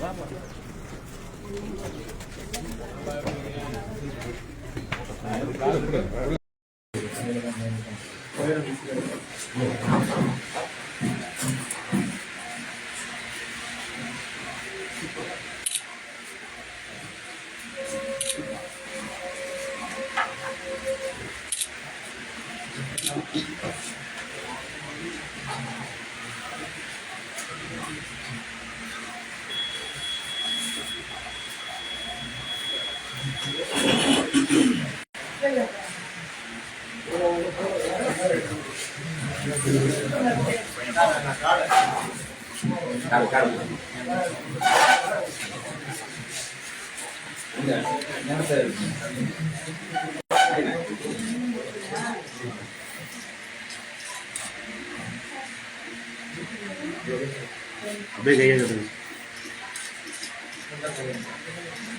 vamos lá. அப்படியே கையை கட்டுங்க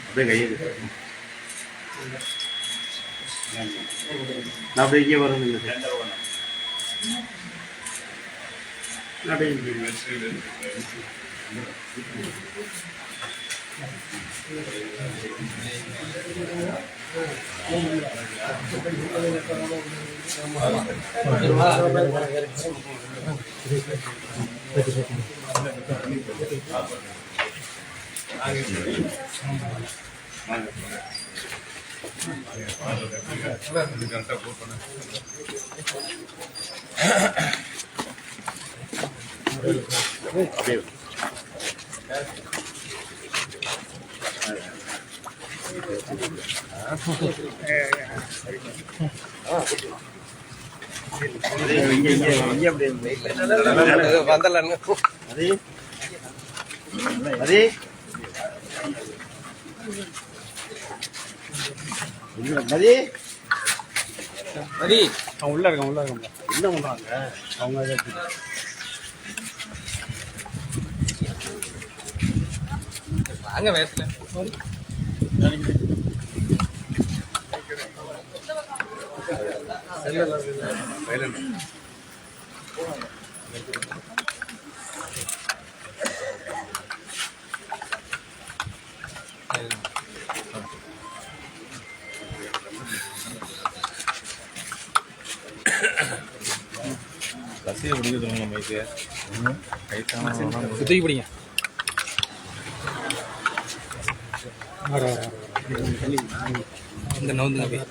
அப்படியே கையை கட்டுங்க நான் அப்படியே இங்கே வரணும் இல்லை சார் நான் அப்படியே இங்கே அப்படியே அதே இங்கே இங்கே இங்கே அப்படியே வந்துடலான்னு அதே அதே மதி. மதி. அவன் உள்ள இருக்கான் உள்ள இருக்கான். என்ன பண்றாங்க? அவங்க அதை வாங்க வேஸ்ட்ல ரசீது பிடிக்க சொல்லுங்க மைக்கு தூக்கி பிடிங்க. இந்த நவுந்துங்க அப்படியே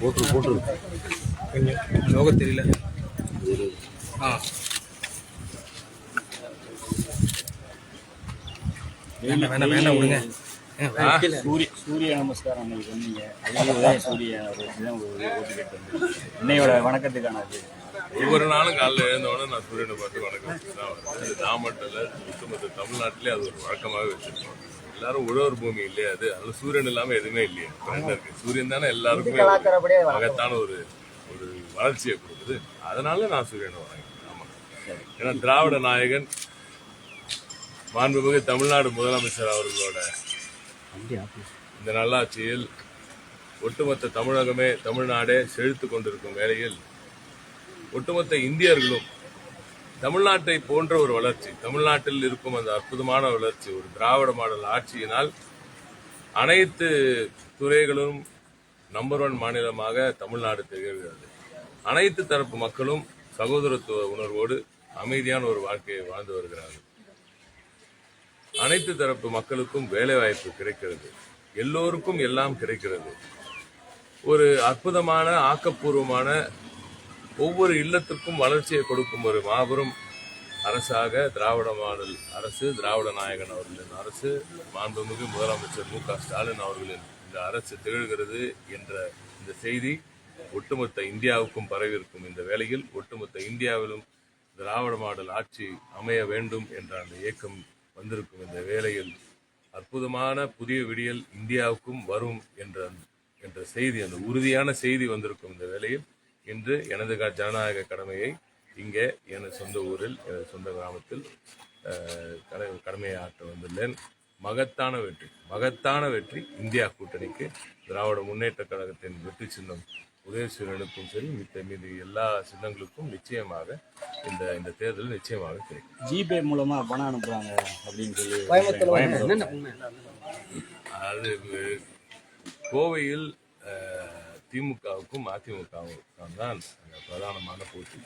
போட்டு போட்டு லோகோ தெரியல ஆ வேண்டாம் வேண்டாம் வேண்டாம் விடுங்க சூரிய சூரிய நமஸ்காரம் அன்னைக்கு சொன்னீங்க அதுக்கு உதய சூரிய தான் ஓட்டு கேட்டு வந்தேன். வணக்கத்துக்கான அது ஒவ்வொரு நாளும் காலைல எழுந்தவொடனே நான் சூரியனை பார்த்து வணக்கம் தான் நான் மட்டும் இல்லை ஒட்டுமொத்த தமிழ்நாட்டிலே அது ஒரு வழக்கமாகவே வச்சிருக்கோம். எல்லாரும் உழவர் பூமி இல்லையா அது? அதில் சூரியன் இல்லாமல் எதுவுமே இல்லையா. இருக்கு. சூரியன் தானே எல்லாருக்குமே மகத்தான ஒரு ஒரு வளர்ச்சியை கொடுக்குது. அதனால நான் சூரியனை வணங்குறேன். ஆமாம் ஏன்னா திராவிட நாயகன் மாண்புமிகு தமிழ்நாடு முதலமைச்சர் அவர்களோட இந்த நல்லாட்சியில் ஒட்டுமொத்த தமிழகமே தமிழ்நாடே செழித்து கொண்டிருக்கும் வேளையில் ஒட்டுமொத்த இந்தியர்களும் தமிழ்நாட்டை போன்ற ஒரு வளர்ச்சி தமிழ்நாட்டில் இருக்கும் அந்த அற்புதமான வளர்ச்சி ஒரு திராவிட மாடல் ஆட்சியினால் அனைத்து துறைகளும் நம்பர் ஒன் மாநிலமாக தமிழ்நாடு திகழ்கிறது. அனைத்து தரப்பு மக்களும் சகோதரத்துவ உணர்வோடு அமைதியான ஒரு வாழ்க்கையை வாழ்ந்து வருகிறார்கள். அனைத்து தரப்பு மக்களுக்கும் வேலைவாய்ப்பு கிடைக்கிறது. எல்லோருக்கும் எல்லாம் கிடைக்கிறது. ஒரு அற்புதமான ஆக்கப்பூர்வமான ஒவ்வொரு இல்லத்திற்கும் வளர்ச்சியை கொடுக்கும் ஒரு மாபெரும் அரசாக திராவிட மாடல் அரசு திராவிட நாயகன் அவர்களின் அரசு மாண்புமிகு முதலமைச்சர் மு க ஸ்டாலின் அவர்களின் இந்த அரசு திகழ்கிறது என்ற இந்த செய்தி ஒட்டுமொத்த இந்தியாவுக்கும் பரவியிருக்கும். இந்த வேளையில் ஒட்டுமொத்த இந்தியாவிலும் திராவிட மாடல் ஆட்சி அமைய வேண்டும் என்ற அந்த இயக்கம் வந்திருக்கும். இந்த வேளையில் அற்புதமான புதிய விடியல் இந்தியாவுக்கும் வரும் என்ற என்ற செய்தி அந்த உறுதியான செய்தி வந்திருக்கும். இந்த வேளையில் இன்று எனது க- ஜனநாயக கடமையை இங்கே எனது சொந்த ஊரில் எனது சொந்த கிராமத்தில் கடமையை ஆற்ற வந்துள்ளேன். மகத்தான வெற்றி. மகத்தான வெற்றி இந்தியா கூட்டணிக்கு. திராவிட முன்னேற்ற கழகத்தின் வெற்றி சின்னம் உதயசூரியனுக்கும் சரி மித்த மீது எல்லா சின்னங்களுக்கும் நிச்சயமாக இந்த இந்த தேர்தல் நிச்சயமாக கிடைக்கும். ஜிபே மூலமா பணம் அனுப்புறாங்க அப்படின்னு சொல்லி அது கோவையில் திமுகவுக்கும் அதிமுகவுக்கும் தான் பிரதானமான போட்டி.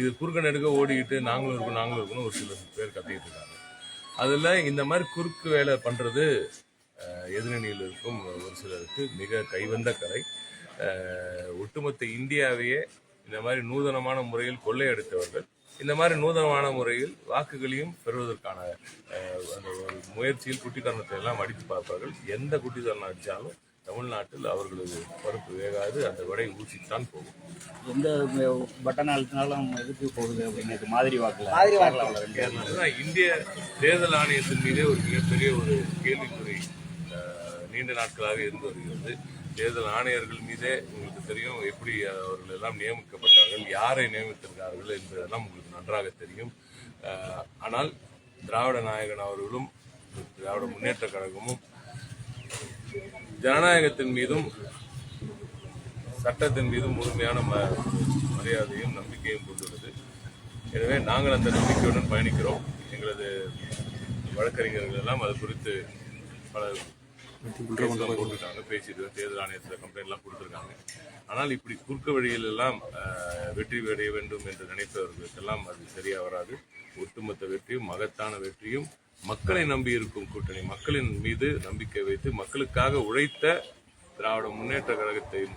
இது குறுக்க நெடுக்க ஓடிக்கிட்டு நாங்களும் இருக்கணும் நாங்களும் இருக்கணும் ஒரு சில பேர் கத்திக்கிட்டு இருக்காங்க. அதில் இந்த மாதிரி குறுக்கு வேலை பண்ணுறது எதிரணியில் இருக்கும் ஒரு சிலருக்கு மிக கைவந்த கலை. ஒட்டுமொத்த இந்தியாவையே இந்த மாதிரி நூதனமான முறையில் கொள்ளையடித்தவர்கள். இந்த மாதிரி நூதனமான முறையில் வாக்குகளையும் பெறுவதற்கான அந்த முயற்சியில் குட்டித்தரணத்தை எல்லாம் அடித்து பார்ப்பார்கள். எந்த குட்டித்தரணம் அடித்தாலும் தமிழ்நாட்டில் அவர்களது பருப்பு வேகாது அந்த விடை ஊசித்தான் போகும். எந்த பட்டன் அழுத்தினாலும் எதுக்கு போகுது அப்படின்னு இது மாதிரி வாக்குல மாதிரி வாக்குல. அதுதான் இந்திய தேர்தல் ஆணையத்தின் மீதே ஒரு மிகப்பெரிய ஒரு கேள்விக்குறி அஹ், நீண்ட நாட்களாக இருந்து வருகிறது. தேர்தல் ஆணையர்கள் மீதே உங்களுக்கு தெரியும் எப்படி அவர்கள் எல்லாம் நியமிக்கப்பட்டார்கள் யாரை நியமித்திருக்கார்கள் என்பதெல்லாம் உங்களுக்கு நன்றாக தெரியும். ஆனால் திராவிட நாயகன் அவர்களும் திராவிட முன்னேற்ற கழகமும் ஜனநாயகத்தின் மீதும் சட்டத்தின் மீதும் முழுமையான ம- மரியாதையும் நம்பிக்கையும் கொண்டுள்ளது. எனவே நாங்கள் அந்த நம்பிக்கையுடன் பயணிக்கிறோம். எங்களது வழக்கறிஞர்கள் எல்லாம் அது குறித்து பல போட்டிருக்காங்க. பேசிட்டு தேர்தல் ஆணையத்தில் கம்ப்ளைண்ட்லாம் கொடுத்துருக்காங்க. ஆனால் இப்படி குறுக்கு வழியில் எல்லாம் அஹ், வெற்றி அடைய வேண்டும் என்று நினைப்பவர்களுக்கெல்லாம் அது சரியா வராது. ஒட்டுமொத்த வெற்றியும் மகத்தான வெற்றியும் மக்களை நம்பி இருக்கும் கூட்டணி மக்களின் மீது நம்பிக்கை வைத்து மக்களுக்காக உழைத்த திராவிட முன்னேற்ற கழகத்தின்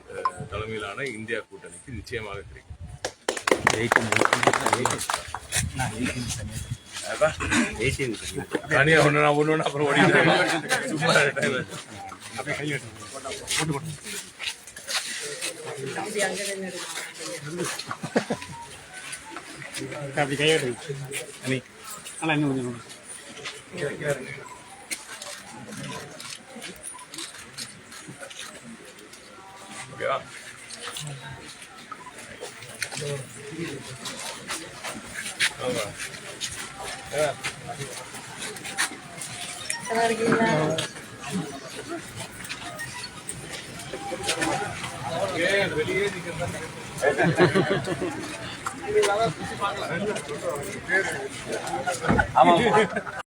தலைமையிலான இந்தியா கூட்டணிக்கு நிச்சயமாக கிடைக்கும். தனியா நான் அப்புறம் ஓடிக்கிறேன் சும்மா அப்படி கையாடு அண்ணா இன்னும் கொஞ்சம். ஓகேவா ஆமா ஏன் வெளியே நிக்கிறதா ஆமா.